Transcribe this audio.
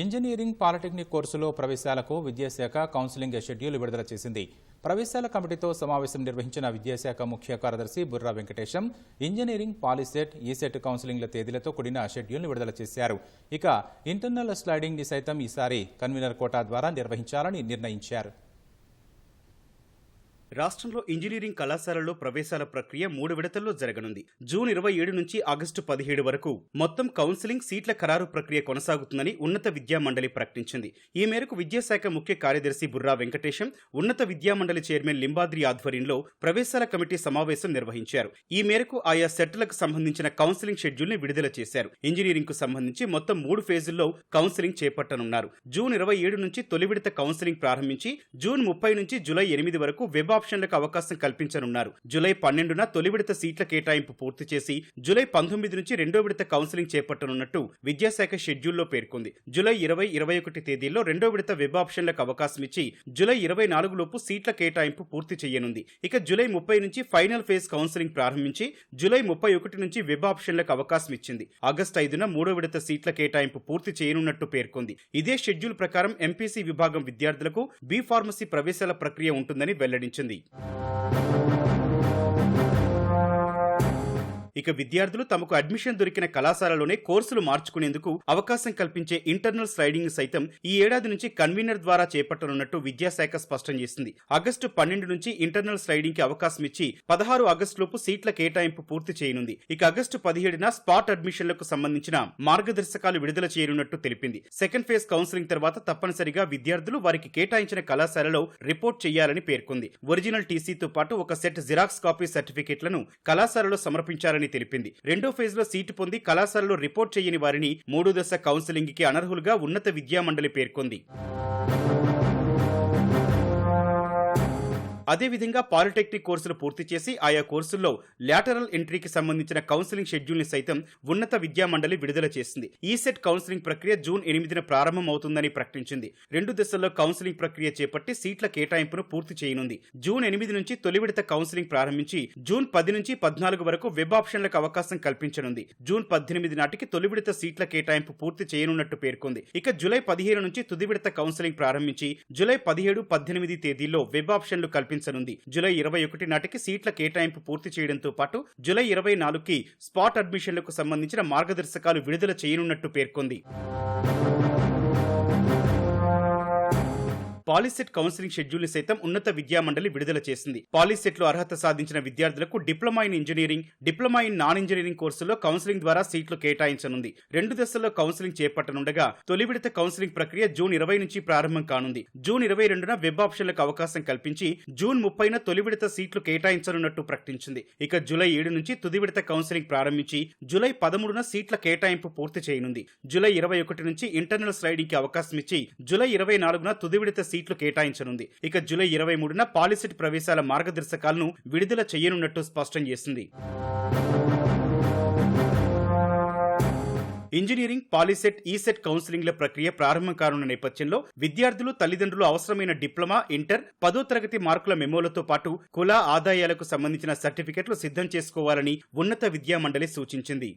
Engineering polytechnic కోర్సులో ప్రవేశాలకు విద్యాశాఖ counselling schedule విడుదల చేసింది. ప్రవేశాల కమిటీతో సమావేశం నిర్వహించిన విద్యాశాఖ ముఖ్య కార్యదర్శి Burra Venkatesham engineering POLYCET ECET కౌన్సిలింగ్ల తేదీలతో కూడిన షెడ్యూల్ను విడుదల చేశారు. ఇక ఇంటర్నల్ స్లైడింగ్ని సైతం ఈసారి కన్వీనర్ కోటా ద్వారా నిర్వహించాలని నిర్ణయించారు. రాష్ట్రంలో ఇంజనీరింగ్ కళాశాలల్లో ప్రవేశాల ప్రక్రియ మూడు విడతల్లో జరగనుంది. జూన్ ఇరవై ఏడు నుంచి ఆగస్టు పదిహేడు వరకు మొత్తం కౌన్సిలింగ్ సీట్ల ఖరారు ప్రక్రియ కొనసాగుతుందని ఉన్నత విద్యా మండలి ప్రకటించింది. ఈ మేరకు విద్యాశాఖ ముఖ్య కార్యదర్శి బుర్రా వెంకటేశం ఉన్నత విద్యామండలి చైర్మన్ లింబాద్రి ఆధ్వర్యంలో ప్రవేశాల కమిటీ సమావేశం నిర్వహించారు. ఈ మేరకు ఆయా సెట్లకు సంబంధించిన కౌన్సిలింగ్ షెడ్యూల్ని విడుదల చేశారు. ఇంజనీరింగ్కు సంబంధించి మొత్తం మూడు ఫేజుల్లో కౌన్సిలింగ్ చేపట్టనున్నారు. జూన్ ఇరవై ఏడు నుంచి తొలి విడత కౌన్సిలింగ్ ప్రారంభించి జూన్ ముప్పై నుంచి జూలై ఎనిమిది వరకు వెబ్ ఆప్షన్లకు అవకాశం కల్పించనున్నారు. జూలై పన్నెండున తొలి విడత సీట్ల కేటాయింపు పూర్తి చేసి జూలై పంతొమ్మిది నుంచి రెండో విడత కౌన్సిలింగ్ చేపట్టనున్నట్టు విద్యాశాఖ షెడ్యూల్లో పేర్కొంది. జులై ఇరవై ఇరవై ఒకటి తేదీల్లో రెండో విడత వెబ్ ఆప్షన్లకు అవకాశం ఇచ్చి జూలై ఇరవై నాలుగు లోపు సీట్ల కేటాయింపు పూర్తి చేయనుంది. ఇక జూలై ముప్పై నుంచి ఫైనల్ ఫేజ్ కౌన్సిలింగ్ ప్రారంభించి జూలై ముప్పై ఒకటి నుంచి వెబ్ ఆప్షన్లకు అవకాశం ఇచ్చింది. ఆగస్టు ఐదున మూడో విడత సీట్ల కేటాయింపు పూర్తి చేయనున్నట్టు పేర్కొంది. ఇదే షెడ్యూల్ ప్రకారం ఎంపీసీ విభాగం విద్యార్థులకు బి ఫార్మసీ ప్రవేశాల ప్రక్రియ ఉంటుందని వెల్లడించింది. City. ఇక విద్యార్థులు తమకు అడ్మిషన్ దొరికిన కళాశాలలోనే కోర్సులు మార్చుకునేందుకు అవకాశం కల్పించే ఇంటర్నల్ స్లైడింగ్ సైతం ఈ ఏడాది నుంచి కన్వీనర్ ద్వారా చేపట్టనున్నట్టు విద్యాశాఖ స్పష్టం చేసింది. ఆగస్టు పన్నెండు నుంచి ఇంటర్నల్ స్లైడింగ్కి అవకాశం ఇచ్చి పదహారు ఆగస్టు లోపు సీట్ల కేటాయింపు పూర్తి చేయనుంది. ఇక ఆగస్టు పదిహేడున స్పాట్ అడ్మిషన్లకు సంబంధించిన మార్గదర్శకాలు విడుదల చేయనున్నట్టు తెలిపింది. సెకండ్ ఫేజ్ కౌన్సిలింగ్ తర్వాత తప్పనిసరిగా విద్యార్థులు వారికి కేటాయించిన కళాశాలలో రిపోర్ట్ చేయాలని పేర్కొంది. ఒరిజినల్ టీసీతో పాటు ఒక సెట్ జిరాక్స్ కాపీ సర్టిఫికేట్లను కళాశాలలో సమర్పించాలని తెలిపింది. రెండో ఫేజ్లో సీటు పొంది కళాశాలలో రిపోర్ట్ చేయని వారిని మూడో దశ కౌన్సిలింగ్కి అనర్హులుగా ఉన్నత విద్యా మండలి పేర్కొంది. అదేవిధంగా పాలిటెక్నిక్ కోర్సులు పూర్తి చేసి ఆయా కోర్సుల్లో లాటరల్ ఎంట్రీకి సంబంధించిన కౌన్సిలింగ్ షెడ్యూల్ని సైతం ఉన్నత విద్యా మండలి విడుదల చేసింది. ఈ సెట్ కౌన్సిలింగ్ ప్రక్రియ జూన్ ఎనిమిదిన ప్రారంభమవుతుందని ప్రకటించింది. రెండు దశల్లో కౌన్సిలింగ్ ప్రక్రియ చేపట్టి సీట్ల కేటాయింపును పూర్తి చేయనుంది. జూన్ ఎనిమిది నుంచి తొలి విడత కౌన్సిలింగ్ ప్రారంభించి జూన్ పది నుంచి పద్నాలుగు వరకు వెబ్ ఆప్షన్లకు అవకాశం కల్పించనుంది. జూన్ పద్దెనిమిది నాటికి తొలి విడత సీట్ల కేటాయింపు పూర్తి చేయనున్నట్టు పేర్కొంది. ఇక జూలై పదిహేను నుంచి తుది విడత కౌన్సిలింగ్ ప్రారంభించి జూలై పదిహేడు పద్దెనిమిది తేదీల్లో వెబ్ ఆప్షన్లు కల్పించనుంది జూలై ఇరవై ఒకటి నాటికి సీట్ల కేటాయింపు పూర్తి చేయడంతో పాటు జూలై ఇరవై నాలుగుకి స్పాట్ అడ్మిషన్లకు సంబంధించిన మార్గదర్శకాలు విడుదల చేయనున్నట్టు పేర్కొంది. పాలిసెట్ కౌన్సిలింగ్ షెడ్యూల్ని సైతం ఉన్నత విద్యా మండలి విడుదల చేసింది. పాలిసెట్లో అర్హత సాధించిన విద్యార్థులకు diploma in engineering diploma in non engineering కోర్సులో కౌన్సిలింగ్ ద్వారా సీట్లు కేటాయించనుంది. రెండు దశల్లో కౌన్సిలింగ్ చేపట్టనుండగా తొలి విడత కౌన్సిలింగ్ ప్రక్రియ జూన్ ఇరవై నుంచి ప్రారంభం కానుంది. జూన్ ఇరవై రెండున వెబ్ ఆప్షన్లకు అవకాశం కల్పించి జూన్ ముప్పైన తొలి విడత సీట్లు కేటాయించనున్నట్టు ప్రకటించింది. ఇక జూలై ఏడు నుంచి తుది విడత కౌన్సిలింగ్ ప్రారంభించి జూలై పదమూడున సీట్ల కేటాయింపు పూర్తి చేయనుంది. జూలై ఇరవై ఒకటి నుంచి ఇంటర్నల్ స్లైడింగ్కి అవకాశం ఇచ్చి జూలై ఇరవై నాలుగున తుది విడత సీట్లు కేటాయించనుంది. ఇక జూలై ఇరవై మూడున పాలిసెట్ ప్రవేశాల మార్గదర్శకాలను విడుదల చేయనున్నట్టు స్పష్టం చేసింది. ఇంజనీరింగ్ పాలిసెట్ ఈసెట్ కౌన్సిలింగ్ల ప్రక్రియ ప్రారంభం కానున్న నేపథ్యంలో విద్యార్థులు తల్లిదండ్రులు అవసరమైన డిప్లొమా ఇంటర్ పదో తరగతి మార్కుల మెమోలతో పాటు కుల ఆదాయాలకు సంబంధించిన సర్టిఫికెట్లు సిద్ధం చేసుకోవాలని ఉన్నత విద్యా మండలి సూచించింది.